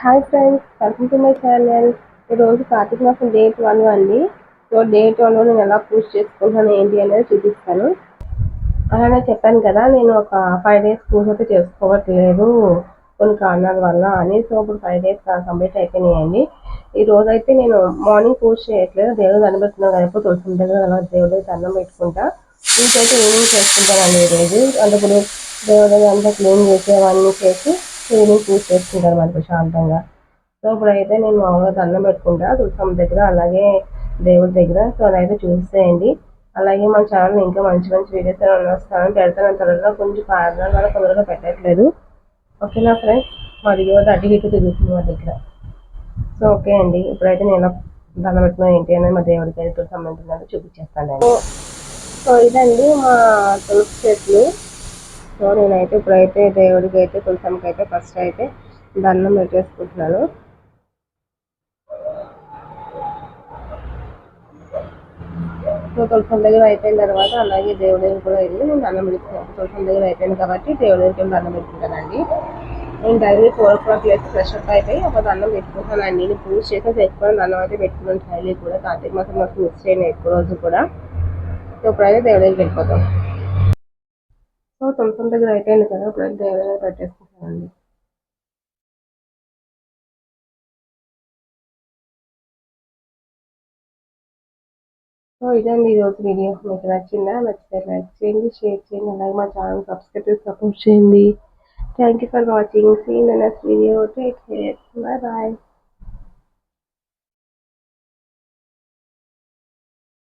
Hi friends welcome to my channel ఈరోజు కార్తీక మాసం డే ట్వెల్వ్ అండి. సో డే ట్వెల్వ్ నేను ఎలా పూజ చేసుకుంటాను ఏంటి అనేది చూపిస్తాను. అలానే చెప్పాను కదా నేను ఒక ఫైవ్ డేస్ పూజ అయితే చేసుకోవట్లేదు కొన్ని కారణాల వల్ల అని. సో ఇప్పుడు ఫైవ్ డేస్ కంప్లీట్ అయిపోయినాయండి. ఈ రోజు అయితే నేను మార్నింగ్ పూజ చేయట్లేదు. దేవుడు దండం పెట్టుకున్నాను కదా ఎప్పుడు తులసి ఉంటుంది అలా దేవుడు దండం పెట్టుకుంటా. పూజ అయితే ఈవినింగ్ చేసుకుంటానండి ఈరోజు అంటే ఇప్పుడు దేవుడు అంతా క్లీన్ చేసేవన్నీ చేసి ఈవినింగ్ పూజ చేసుకుంటారు మనకు ప్రశాంతంగా. సో ఇప్పుడైతే నేను మామూలుగా దండం పెట్టుకుంటా తులసమ్మ దగ్గర అలాగే దేవుడి దగ్గర. సో అదైతే చూసేయండి. అలాగే మన ఛానల్ ఇంకా మంచి మంచి వీడియోస్ వస్తాను పెడతాను. త్వరగా కొంచెం కారణాల వల్ల తొందరగా పెట్టట్లేదు. ఓకేనా ఫ్రెండ్స్ మా అటు ఇటు తిరుగుతుంది మా దగ్గర. సో ఓకే అండి. ఇప్పుడైతే నేను దండం పెట్టిన ఏంటి అనేది మా దేవుడికి అయితే తులసమ్మ ఉంటుందని చూపించేస్తాను సో ఇదండి మా తులసి చెట్లు. సో నేనైతే ఇప్పుడైతే దేవుడికి అయితే తులసమ్మకి అయితే ఫస్ట్ అయితే దండం పెట్టేసుకుంటున్నాను. సో తులసం దగ్గర అయిపోయిన తర్వాత అలాగే దేవుడి దగ్గర కూడా వెళ్ళి నేను దండం పెట్టుకున్నాను తులసం దగ్గర అయిపోయింది కాబట్టి దేవుడి దగ్గర దండం పెట్టుకుంటానండి నేను డైలీ ఫోర్ ఓ క్లాక్ లేసి ఫ్రెష్ అప్ అయిపోయి ఒక దండం పెట్టుకుంటానండి నేను పూజ చేసి తెచ్చుకొని దండం అయితే పెట్టుకున్నాను. డైలీ కూడా కార్తీక మాసం మాకు మిస్ చేయను ఎక్కువ రోజు కూడా. సో ఇప్పుడైతే దేవుడి దగ్గరికి వెళ్ళిపోతాం. సో తులసం దగ్గర అయిపోయింది కదా ఇప్పుడు దేవుడి దగ్గర పెట్టేసుకుంటానండి. సో ఇదండి ఈరోజు వీడియో. మీకు నచ్చిందా? నచ్చితే లైక్ చేయండి షేర్ చేయండి అలాగే మా ఛానల్ సబ్స్క్రైబ్ చేసి సపోర్ట్ చేయండి. Thank you for watching seen next video take care bye bye